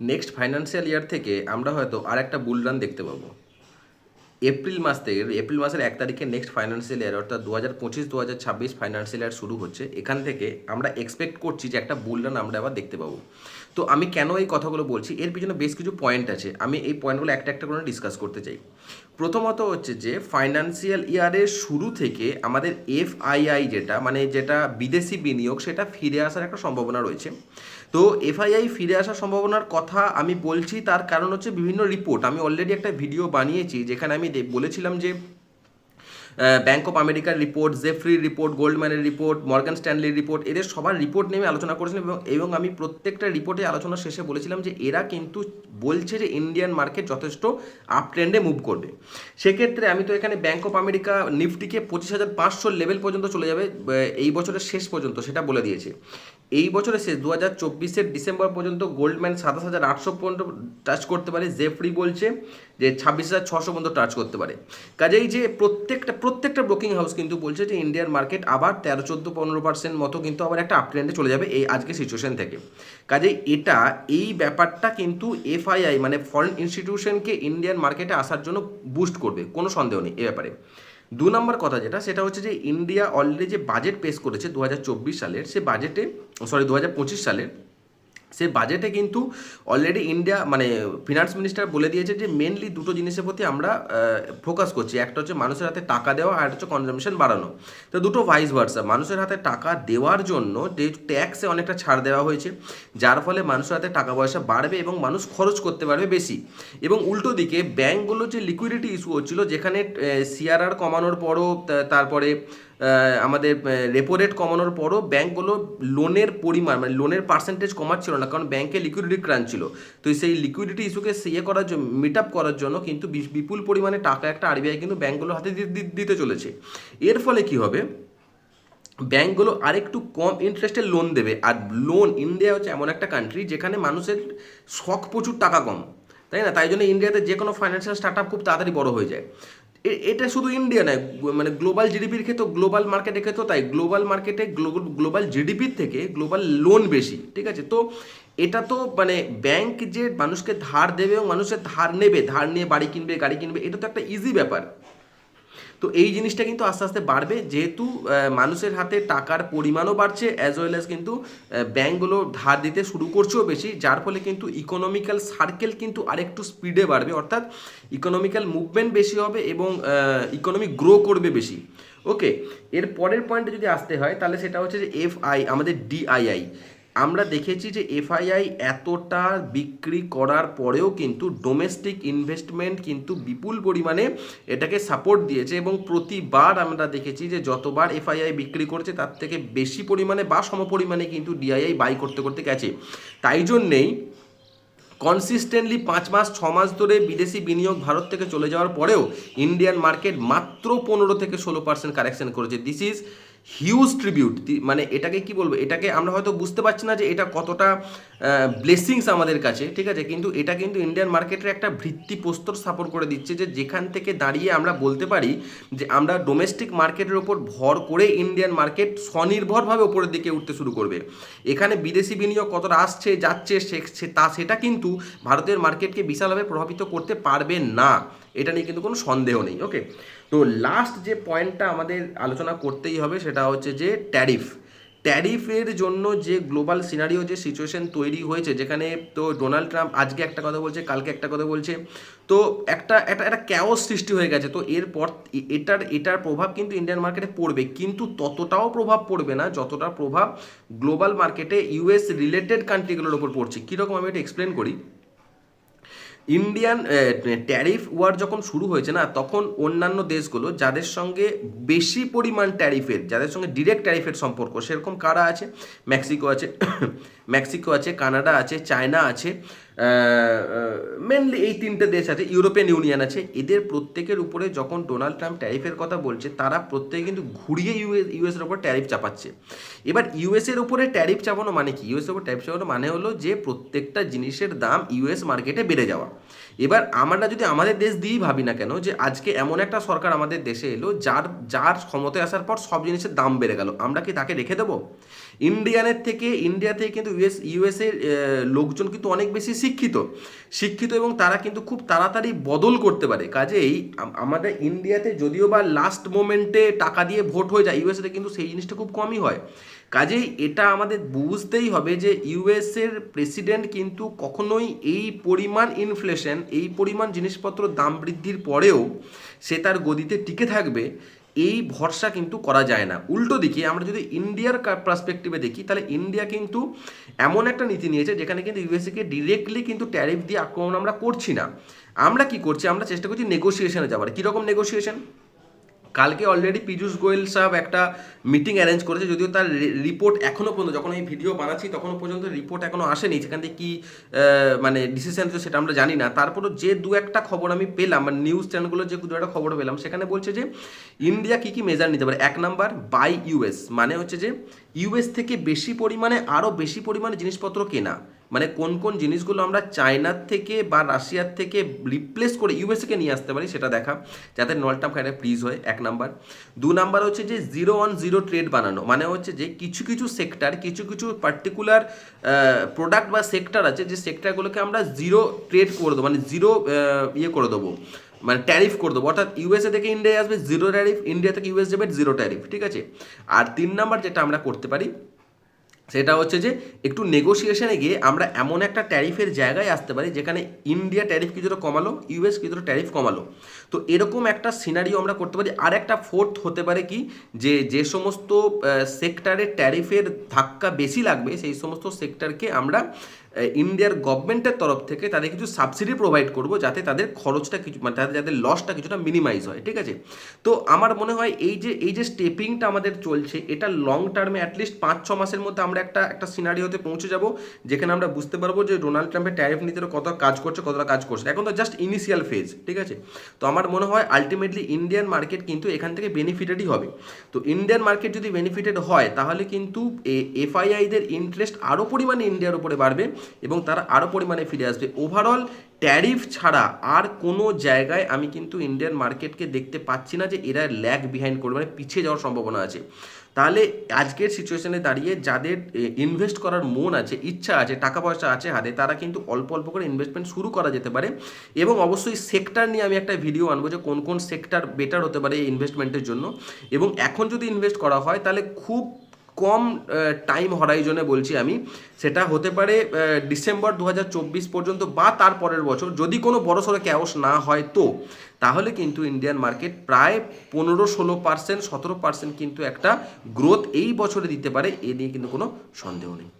Next financial year থেকে আমরা হয়তো আর একটা বুল রান দেখতে পাবো। এপ্রিল মাস থেকে এপ্রিল মাসের এক তারিখে নেক্সট ফাইন্যান্সিয়াল ইয়ার অর্থাৎ দু হাজার পঁচিশ দু হাজার ছাব্বিশ ফাইন্যান্সিয়াল ইয়ার শুরু হচ্ছে। এখান থেকে আমরা এক্সপেক্ট করছি যে একটা বুল রান আমরা আবার দেখতে পাবো। তো আমি কেন এই কথাগুলো বলছি? এর পিছনে বেশ কিছু পয়েন্ট আছে। আমি এই পয়েন্টগুলো একটা একটা করে ডিসকাস করতে চাই। প্রথমত হচ্ছে যে ফাইন্যান্সিয়াল ইয়ারের শুরু থেকে আমাদের এফআইআই যেটা মানে যেটা বিদেশি বিনিয়োগ, সেটা ফিরে আসার একটা সম্ভাবনা রয়েছে। তো এফআইআই ফিরে আসার সম্ভাবনার কথা আমি বলছি, তার কারণ হচ্ছে বিভিন্ন রিপোর্ট আমি অলরেডি একটা ভিডিও বানিয়েছি, যেখানে আমি বলেছিলাম যে ব্যাংক অফ আমেরিকার রিপোর্ট জেফ্রির রিপোর্ট গোল্ডম্যানের রিপোর্ট মর্গান স্ট্যানলির রিপোর্ট এদের সবার রিপোর্ট নিয়ে আলোচনা করেছিলাম এবং এবং আমি প্রত্যেকটা রিপোর্টে আলোচনা শেষে বলেছিলাম যে, এরা কিন্তু বলছে যে ইন্ডিয়ান মার্কেট যথেষ্ট আপ ট্রেন্ডে মুভ করবে। সেক্ষেত্রে আমি তো এখানে ব্যাংক অফ আমেরিকা নিফটিকে পঁচিশ হাজার পাঁচশো লেভেল পর্যন্ত চলে যাবে এই বছরের শেষ পর্যন্ত, সেটা বলে দিয়েছে। এই বছরের শেষ দু হাজার চব্বিশের ডিসেম্বর পর্যন্ত গোল্ডম্যান সাতাশ হাজার আটশো পর্যন্ত টাচ করতে পারে, জেফ্রি বলছে যে ছাব্বিশ হাজার ছশো পর্যন্ত টাচ করতে পারে। কাজেই যে প্রত্যেকটা প্রত্যেকটা ব্রোকিং হাউস কিন্তু বলছে যে ইন্ডিয়ান মার্কেট আবার তেরো, চোদ্দ, পনেরো পার্সেন্ট মতো কিন্তু আবার একটা আপ ট্রেন্ডে চলে যাবে এই আজকে সিচুয়েশন থেকে। কাজেই এটা, এই ব্যাপারটা কিন্তু এফআইআই মানে ফরেন ইনস্টিটিউশনকে ইন্ডিয়ান মার্কেটে আসার জন্য বুস্ট করবে, কোনো সন্দেহ নেই এ ব্যাপারে। দু নম্বর কথা যেটা, সেটা হচ্ছে যে ইন্ডিয়া অলরেডি যে বাজেট পেশ করেছে দু হাজার চব্বিশ সালের, সে বাজেটে সরি দু হাজার পঁচিশ সালের সে বাজেটে কিন্তু অলরেডি ইন্ডিয়া মানে ফিনান্স মিনিস্টার বলে দিয়েছে যে মেনলি দুটো জিনিসের প্রতি আমরা ফোকাস করছি। একটা হচ্ছে মানুষের হাতে টাকা দেওয়া আর হচ্ছে কনজামশন বাড়ানো। তো দুটো ভাইস ভার্সা মানুষের হাতে টাকা দেওয়ার জন্য যে ট্যাক্সে অনেকটা ছাড় দেওয়া হয়েছে, যার ফলে মানুষের হাতে টাকা পয়সা বাড়বে এবং মানুষ খরচ করতে পারবে বেশি। এবং উল্টো দিকে ব্যাঙ্কগুলো যে লিকুইডিটি ইস্যু হচ্ছিল, যেখানে সিআরআর কমানোর পরও তারপরে আমাদের রেপো রেট কমানোর পরও ব্যাঙ্কগুলো লোনের পরিমাণ মানে লোনের পার্সেন্টেজ কমাচ্ছিল না, কারণ ব্যাংকে লিকুইডিটি ক্রাঞ্চ ছিল। তো সেই লিকুইডিটি ইস্যুকে ইয়ে করার জন্য মিট আপ করার জন্য কিন্তু বিপুল পরিমাণে টাকা একটা আরবিআই কিন্তু ব্যাঙ্কগুলোর হাতে দিতে চলেছে। এর ফলে কি হবে? ব্যাঙ্কগুলো আরেকটু কম ইন্টারেস্টে লোন দেবে। আর লোন ইন্ডিয়া হচ্ছে এমন একটা কান্ট্রি যেখানে মানুষের শখ প্রচুর টাকা কম, তাই না? তাই জন্য ইন্ডিয়াতে যে কোনো ফাইন্যান্সিয়াল স্টার্ট আপ খুব তাড়াতাড়ি বড় হয়ে যায়। এটা শুধু ইন্ডিয়া নয় মানে গ্লোবাল জিডিপির ক্ষেত্রে গ্লোবাল মার্কেটের ক্ষেত্রে তাই। গ্লোবাল মার্কেটে গ্লোবাল জিডিপির থেকে গ্লোবাল লোন বেশি, ঠিক আছে? তো এটা তো মানে ব্যাংক যে মানুষকে ধার দেবে এবং মানুষের ধার নেবে, ধার নিয়ে বাড়ি কিনবে, গাড়ি কিনবে, এটা তো একটা ইজি ব্যাপার। তো এই জিনিসটা কিন্তু আস্তে আস্তে বাড়বে। যেহেতু মানুষের হাতে টাকার পরিমাণও বাড়ছে অ্যাজ ওয়েল অ্যাজ কিন্তু ব্যাঙ্কগুলো ধার দিতে শুরু করছেও বেশি, যার ফলে কিন্তু ইকোনমিক্যাল সার্কেল কিন্তু আরেকটু স্পিডে বাড়বে। অর্থাৎ ইকোনমিক্যাল মুভমেন্ট বেশি হবে এবং ইকোনমি গ্রো করবে বেশি। ওকে এর পরের পয়েন্টে যদি আসতে হয়, তাহলে সেটা হচ্ছে যে এফআই আমাদের ডিআইআই আমরা দেখেছি যে এফআইআই এতটা বিক্রি করার পরেও কিন্তু ডোমেস্টিক ইনভেস্টমেন্ট কিন্তু বিপুল পরিমাণে এটাকে সাপোর্ট দিয়েছে এবং প্রতিবার আমরা দেখেছি যে যতবার এফআইআই বিক্রি করেছে তার থেকে বেশি পরিমাণে বা সম পরিমাণে কিন্তু ডিআইআই বাই করতে করতে গেছে। তাই জন্যেই কনসিস্টেন্টলি পাঁচ মাস, ছ মাস ধরে বিদেশি বিনিয়োগ ভারত থেকে চলে যাওয়ার পরেও ইন্ডিয়ান মার্কেট মাত্র পনেরো থেকে ষোলো পার্সেন্ট কারেকশন করেছে। দিস ইজ হিউজ ট্রিবিউট মানে এটাকে কি বলব? এটাকে আমরা হয়তো বুঝতে পারছি না যে এটা কতটা ব্লেসিংস আমাদের কাছে, ঠিক আছে? কিন্তু এটা কিন্তু ইন্ডিয়ান মার্কেটের একটা ভিত্তিপ্রস্তর স্থাপন করে দিচ্ছে যে যেখান থেকে দাঁড়িয়ে আমরা বলতে পারি যে আমরা ডোমেস্টিক মার্কেটের ওপর ভর করে ইন্ডিয়ান মার্কেট স্বনির্ভরভাবে ওপরের দিকে উঠতে শুরু করবে। এখানে বিদেশি বিনিয়োগ কতটা আসছে, যাচ্ছে, সে- তা, সেটা কিন্তু ভারতের মার্কেটকে বিশালভাবে প্রভাবিত করতে পারবে না। এটা নিয়ে কিন্তু কোনো সন্দেহ নেই ওকে তো লাস্ট যে পয়েন্টটা আমাদের আলোচনা করতেই হবে সেটা হচ্ছে যে ট্যারিফ ট্যারিফের জন্য যে গ্লোবাল সিনারিও, যে সিচুয়েশন তৈরি হয়েছে, যেখানে তো ডোনাল্ড ট্রাম্প আজকে একটা কথা বলছে, কালকে একটা কথা বলছে, তো একটা একটা একটা ক্যাওস সৃষ্টি হয়ে গেছে। তো এরপর এটার এটার প্রভাব কিন্তু ইন্ডিয়ান মার্কেটে পড়বে, কিন্তু ততটাও প্রভাব পড়বে না যতটা প্রভাব গ্লোবাল মার্কেটে ইউএস রিলেটেড কান্ট্রিগুলোর ওপর পড়ছে। কীরকম আমি এটা এক্সপ্লেন করি। ইন্ডিয়ান ট্যারিফ ওয়ার যখন শুরু হয়েছে না, তখন অন্যান্য দেশগুলো যাদের সঙ্গে বেশি পরিমাণ ট্যারিফের যাদের সঙ্গে ডিরেক্ট ট্যারিফের সম্পর্ক, সেরকম কারা আছে? মেক্সিকো আছে মেক্সিকো আছে কানাডা আছে চায়না আছে মেনলি এই তিনটে দেশ আছে ইউরোপিয়ান ইউনিয়ন আছে। এদের প্রত্যেকের উপরে যখন ডোনাল্ড ট্রাম্প ট্যারিফের কথা বলছে, তারা প্রত্যেকে কিন্তু ঘুরিয়ে ইউএস ইউএসের ওপর ট্যারিফ চাপাচ্ছে। এবার ইউএসের উপরে ট্যারিফ চাপানো মানে কি? ইউএসের উপর ট্যারিফ চাপানো মানে হলো যে প্রত্যেকটা জিনিসের দাম ইউএস মার্কেটে বেড়ে যাওয়া। এবার আমরা যদি আমাদের দেশ দিয়েই ভাবি না কেন যে আজকে এমন একটা সরকার আমাদের দেশে এলো, যার যার ক্ষমতায় আসার পর সব জিনিসের দাম বেড়ে গেল। আমরা কি তাকে রেখে দেবো? ইন্ডিয়ানের থেকে, ইন্ডিয়া থেকে কিন্তু ইউএস ইউএসএর লোকজন কিন্তু অনেক বেশি শিক্ষিত। শিক্ষিত এবং তারা কিন্তু খুব তাড়াতাড়ি বদল করতে পারে। কাজেই আমাদের ইন্ডিয়াতে যদিও বা লাস্ট মোমেন্টে টাকা দিয়ে ভোট হয়ে যায় ইউএসএতে কিন্তু সেই জিনিসটা খুব কমই হয়। কাজেই এটা আমাদের বুঝতেই হবে যে ইউএসের প্রেসিডেন্ট কিন্তু কখনোই এই পরিমাণ ইনফ্লেশন এই পরিমাণ জিনিসপত্র দাম বৃদ্ধির পরেও সে তার গদিতে টিকে থাকবে। এই ভরসা কিন্তু করা যায় না। উল্টো দিকে আমরা যদি ইন্ডিয়ার পার্সপেক্টিভে দেখি, তাহলে ইন্ডিয়া কিন্তু এমন একটা নীতি নিয়েছে, যেখানে কিন্তু ইউএসএকে ডিরেক্টলি কিন্তু ট্যারিফ দিয়ে আক্রমণ আমরা করছি না। আমরা কি করছি? আমরা চেষ্টা করছি নেগোসিয়েশনে যাওয়ার। কীরকম নেগোসিয়েশন কালকে অলরেডি পীযূষ গোয়েল সাহেব একটা মিটিং অ্যারেঞ্জ করেছে, যদিও তার রিপোর্ট এখনও পর্যন্ত, যখন এই ভিডিও বানাচ্ছি তখনও পর্যন্ত রিপোর্ট এখনও আসেনি, সেখান থেকে কী মানে ডিসিশন সেটা আমরা জানি না। তারপরও যে দু একটা খবর আমি পেলাম মানে নিউজ চ্যানেলগুলো যে দু একটা খবর পেলাম, সেখানে বলছে যে ইন্ডিয়া কী কী মেজার নিতে পারে? এক নাম্বার বাই ইউএস মানে হচ্ছে যে ইউএস থেকে বেশি পরিমাণে আরও বেশি পরিমাণে জিনিসপত্র কেনা। মানে কোন কোন জিনিসগুলো আমরা চায়নার থেকে বা রাশিয়ার থেকে রিপ্লেস করে ইউএসএকে নিয়ে আসতে পারি সেটা দেখা, যাতে নল টার্ম খাইটা ফ্রিজ হয়, এক নাম্বার। দু নাম্বার হচ্ছে যে জিরো ওয়ান জিরো ট্রেড বানানো মানে হচ্ছে যে কিছু কিছু সেক্টর কিছু কিছু পার্টিকুলার প্রোডাক্ট বা সেক্টর আছে যে সেক্টরগুলোকে আমরা জিরো ট্রেড করে দেবো মানে জিরো ইয়ে করে দেবো মানে ট্যারিফ করে দেবো। অর্থাৎ ইউএসএ থেকে ইন্ডিয়া আসবে জিরো ট্যারিফ ইন্ডিয়া থেকে ইউএস যাবে জিরো ট্যারিফ ঠিক আছে? আর তিন নাম্বার যেটা আমরা করতে পারি সেটা হচ্ছে যে একটু নেগোসিয়েশনে গিয়ে আমরা এমন একটা ট্যারিফের জায়গায় আসতে পারি যেখানে ইন্ডিয়া ট্যারিফ কিছুটা কমালো ইউএস কিছুটা ট্যারিফ কমালো। তো এরকম একটা সিনারিও আমরা করতে পারি। আর একটা ফোর্থ হতে পারে কি যে যে সমস্ত সেক্টরে ট্যারিফের ধাক্কা বেশি লাগবে, সেই সমস্ত সেক্টরকে আমরা ইন্ডিয়ার গভর্নমেন্টের তরফ থেকে তাদের কিছু সাবসিডি প্রোভাইড করব যাতে তাদের খরচটা কিছু মানে তাদের যাদের লসটা কিছুটা মিনিমাইজ হয়, ঠিক আছে? তো আমার মনে হয় এই যে এই যে স্টেপিংটা আমাদের চলছে, এটা লং টার্মে অ্যাটলিস্ট পাঁচ, ছ মাসের মধ্যে আমরা একটা একটা সিনারিওতে পৌঁছে যাব, যেখানে আমরা বুঝতে পারব যে ডোনাল্ড ট্রাম্পের ট্যারিফ নীতির কত কাজ করছে, কতটা কাজ করছে। এখন তো জাস্ট ইনিশিয়াল ফেজ ঠিক আছে? তো আমার মনে হয় আলটিমেটলি ইন্ডিয়ান মার্কেট কিন্তু এখান থেকে বেনিফিটেডই হবে। তো ইন্ডিয়ান মার্কেট যদি বেনিফিটেড হয়, তাহলে কিন্তু এফআইআইদের ইন্টারেস্ট আরও পরিমাণে ইন্ডিয়ার উপরে বাড়বে। এবং তারা আরও পরিমাণে ফিরে আসবে। ওভারঅল ট্যারিফ ছাড়া আর কোনো জায়গায় আমি কিন্তু ইন্ডিয়ান মার্কেটকে দেখতে পাচ্ছি না যে এরা ল্যাগ বিহাইন্ড করবে মানে পিছিয়ে যাওয়ার সম্ভাবনা আছে। তাহলে আজকের সিচুয়েশনে দাঁড়িয়ে যাদের ইনভেস্ট করার মন আছে, ইচ্ছা আছে, টাকা পয়সা আছে হাতে, তারা কিন্তু অল্প অল্প করে ইনভেস্টমেন্ট শুরু করা যেতে পারে এবং অবশ্যই সেক্টর নিয়ে আমি একটা ভিডিও আনব যে কোন কোন সেক্টর বেটার হতে পারে এই ইনভেস্টমেন্টের জন্য। এবং এখন যদি ইনভেস্ট করা হয়, তাহলে খুব কম টাইম হরাইজনে বলছি আমি, সেটা হতে পারে ডিসেম্বর দু হাজার চব্বিশ পর্যন্ত বা তার পরের বছর। যদি কোনো বড় সড়ো ক্যাওস না হয় তো, তাহলে কিন্তু ইন্ডিয়ান মার্কেট প্রায় পনেরো ষোলো পার্সেন্ট সতেরো পার্সেন্ট কিন্তু একটা গ্রোথ এই বছরে দিতে পারে, এ নিয়ে কিন্তু কোনো সন্দেহ নেই।